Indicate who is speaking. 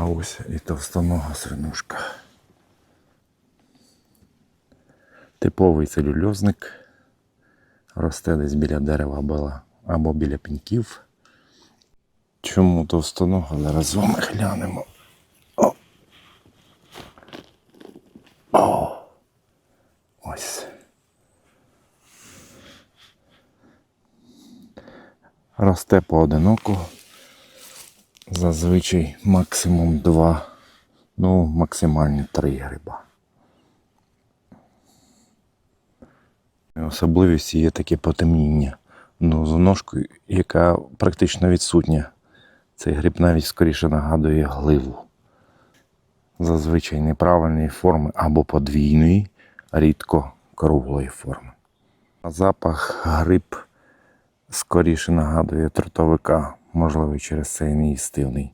Speaker 1: А ось і товстонога свинушка. Типовий целюльозник. Росте десь біля дерева або, або біля пеньків. Чому товстонога? Зараз з вами глянемо. О! О! Ось. Росте поодиноко. Зазвичай максимум два, ну, максимально три гриба. І Особливістю є таке потемніння ну, з ножкою, яка практично відсутня. Цей гриб навіть скоріше нагадує гливу. Зазвичай неправильної форми або подвійної, рідко круглої форми. На запах гриб скоріше нагадує трутовика, можливо, через цей мій неїстивний.